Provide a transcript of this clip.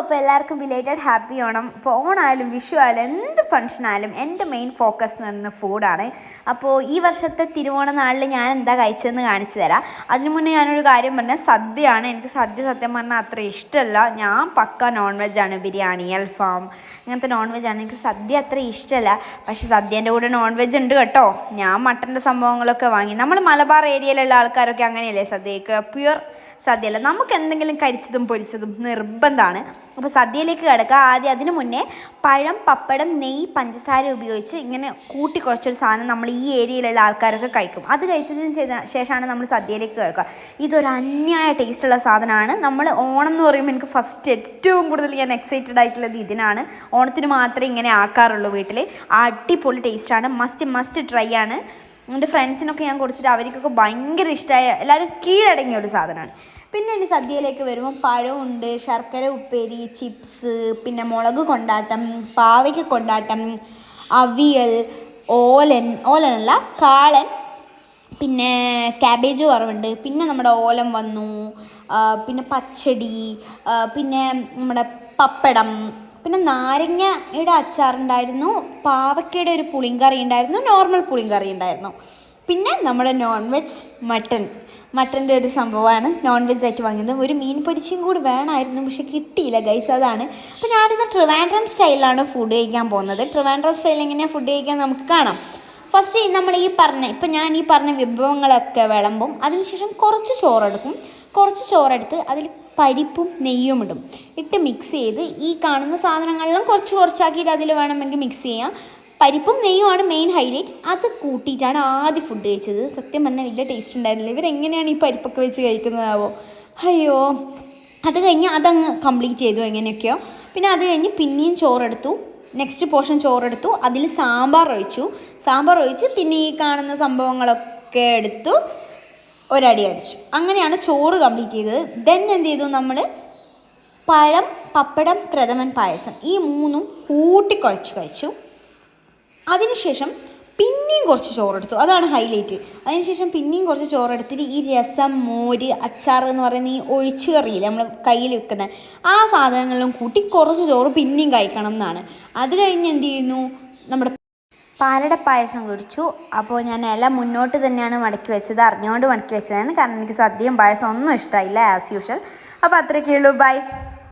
അപ്പോൾ എല്ലാവർക്കും belated happy Onam. ഇപ്പോൾ ഓണായാലും വിഷു ആയാലും എന്ത് ഫംഗ്ഷനായാലും എന്റെ മെയിൻ ഫോക്കസ് എന്ന് പറയുന്നത് ഫുഡാണ് അപ്പോൾ ഈ വർഷത്തെ തിരുവോണ നാളിൽ ഞാൻ എന്താ കഴിച്ചതെന്ന് കാണിച്ചു തരാം. അതിനു മുന്നേ ഞാനൊരു കാര്യം പറഞ്ഞാൽ സദ്യയാണ്. എനിക്ക് സദ്യ സത്യം പറഞ്ഞാൽ അത്ര ഇഷ്ടമല്ല ഞാൻ പക്ക നോൺ വെജാണ് ബിരിയാണി അൽഫാം ഇങ്ങനത്തെ നോൺ വെജാണ് എനിക്ക് സദ്യ അത്ര ഇഷ്ടമല്ല പക്ഷേ സദ്യേന്റെ കൂടെ നോൺ വെജ് ഉണ്ട് കേട്ടോ. ഞാൻ മട്ടന്റെ സംഭവങ്ങളൊക്കെ വാങ്ങി. നമ്മൾ മലബാർ ഏരിയയിലുള്ള ആൾക്കാരൊക്കെ അങ്ങനെയല്ലേ സദ്യയൊക്കെ? പ്യുവർ സദ്യയല്ല. നമുക്ക് എന്തെങ്കിലും കരിച്ചതും പൊരിച്ചതും നിർബന്ധമാണ്. അപ്പോൾ സദ്യയിലേക്ക് കിടക്കുക. ആദ്യം അതിന് മുന്നേ പഴം പപ്പടം നെയ്യ് പഞ്ചസാര ഉപയോഗിച്ച് ഇങ്ങനെ കൂട്ടി കുറച്ചൊരു സാധനം നമ്മൾ ഈ ഏരിയയിലുള്ള ആൾക്കാരൊക്കെ കഴിക്കും. അത് കഴിച്ചതിന് ശേഷമാണ് നമ്മൾ സദ്യയിലേക്ക് കിടക്കുക. ഇതൊരു അന്യായ ടേസ്റ്റുള്ള സാധനമാണ്. നമ്മൾ ഓണം എന്ന് പറയുമ്പോൾ എനിക്ക് ഫസ്റ്റ് ഏറ്റവും കൂടുതൽ ഞാൻ എക്സൈറ്റഡ് ആയിട്ടുള്ളത് ഇതിനാണ്. ഓണത്തിന് മാത്രമേ ഇങ്ങനെ ആക്കാറുള്ളൂ വീട്ടിൽ അടിപൊളി ടേസ്റ്റാണ് മസ്റ്റ് മസ്റ്റ് ട്രൈ ആണ്. എന്റെ ഫ്രണ്ട്സിനൊക്കെ ഞാൻ കൊടുത്തിട്ട് അവർക്കൊക്കെ ഭയങ്കര ഇഷ്ടമായ എല്ലാവരും കീഴടങ്ങിയ ഒരു സാധനമാണ്. പിന്നെ ഇനി സദ്യയിലേക്ക് വരുമ്പോൾ പഴമുണ്ട് ശർക്കര ഉപ്പേരി ചിപ്സ് പിന്നെ മുളക് കൊണ്ടാട്ടം പാവയ്ക്ക കൊണ്ടാട്ടം അവിയൽ ഓലൻ ഓലനല്ല കാളൻ പിന്നെ ക്യാബേജ് കുറവുണ്ട്. പിന്നെ നമ്മുടെ ഓലം വന്നു പിന്നെ പച്ചടി പിന്നെ നമ്മുടെ പപ്പടം പിന്നെ നാരങ്ങയുടെ അച്ചാറുണ്ടായിരുന്നു പാവക്കയുടെ ഒരു പുളിങ്കറി ഉണ്ടായിരുന്നു നോർമൽ പുളിങ്കറി ഉണ്ടായിരുന്നു. പിന്നെ നമ്മുടെ നോൺ വെജ് മട്ടൺ മട്ടന്റെ ഒരു സംഭവമാണ് നോൺ വെജ് ആയിട്ട് വാങ്ങിയത്. ഒരു മീൻ പൊരിച്ചും കൂടി വേണമായിരുന്നു പക്ഷെ കിട്ടിയില്ല ഗൈസ് അതാണ്. അപ്പോൾ ഞാനിന്ന് ട്രിവാൻഡ്രം സ്റ്റൈലാണ് ഫുഡ് കഴിക്കാൻ പോകുന്നത്. ട്രിവാൻഡ്രം സ്റ്റൈൽ എങ്ങനെയാണ് ഫുഡ് കഴിക്കാൻ നമുക്ക് കാണാം. ഫസ്റ്റ് നമ്മൾ ഈ പറഞ്ഞ ഇപ്പം ഞാൻ ഈ പറഞ്ഞ വിഭവങ്ങളൊക്കെ വിളമ്പും അതിനുശേഷം കുറച്ച് ചോറെടുക്കും. കുറച്ച് ചോറെടുത്ത് അതിൽ പരിപ്പും നെയ്യും ഇടും. ഇട്ട് മിക്സ് ചെയ്ത് ഈ കാണുന്ന സാധനങ്ങളെല്ലാം കുറച്ച് കുറച്ചാക്കിയിട്ട് അതിൽ വേണമെങ്കിൽ മിക്സ് ചെയ്യാം. പരിപ്പും നെയ്യുമാണ് മെയിൻ ഹൈലൈറ്റ് അത് കൂട്ടിയിട്ടാണ് ആദ്യം ഫുഡ് കഴിച്ചത്. സത്യം പറഞ്ഞാൽ വലിയ ടേസ്റ്റ് ഉണ്ടായിരുന്നില്ല. ഇവരെങ്ങനെയാണ് ഈ പരിപ്പൊക്കെ വെച്ച് കഴിക്കുന്നതാവോ? അയ്യോ. അത് കഴിഞ്ഞ് അതങ്ങ് കംപ്ലീറ്റ് ചെയ്തു എങ്ങനെയൊക്കെയോ. പിന്നെ അത് കഴിഞ്ഞ് പിന്നെയും ചോറെടുത്തു. Next portion ചോറെടുത്തു. അതിൽ സാമ്പാർ ഒഴിച്ചു. സാമ്പാർ ഒഴിച്ച് പിന്നെ ഈ കാണുന്ന സംഭവങ്ങളൊക്കെ എടുത്തു. ഒരടി അടിച്ചു. അങ്ങനെയാണ് ചോറ് കംപ്ലീറ്റ് ചെയ്തത്. ദെൻ എന്ത് ചെയ്തു നമ്മൾ പഴം പപ്പടം പ്രഥമൻ പായസം ഈ മൂന്നും കൂട്ടിക്കുഴച്ച് കഴിച്ചു അതിനുശേഷം പിന്നെയും കുറച്ച് ചോറെടുത്തു. അതാണ് ഹൈലൈറ്റ് അതിനുശേഷം പിന്നെയും കുറച്ച് ചോറെടുത്തിട്ട് ഈ രസം മോര് അച്ചാർ എന്ന് പറയുന്ന ഈ ഒഴിച്ചു കറിയില്ല നമ്മൾ കയ്യിൽ വെക്കുന്ന ആ സാധനങ്ങളിലും കൂട്ടി കുറച്ച് ചോറ് പിന്നെയും കഴിക്കണം എന്നാണ്. അത് കഴിഞ്ഞ് എന്ത് ചെയ്യുന്നു? നമ്മുടെ പാലട പായസം കുടിച്ചു അപ്പോൾ ഞാൻ ഇല മുന്നോട്ട് തന്നെയാണ് മടക്കി വെച്ചത് അറിഞ്ഞുകൊണ്ട് മടക്കി വെച്ചതാണ്. കാരണം എനിക്ക് സദ്യയും പായസം ഒന്നും ഇഷ്ടമായില്ല ആസ് യൂഷ്വൽ അപ്പോൾ അത്രയൊക്കെയുള്ളൂ. ബൈ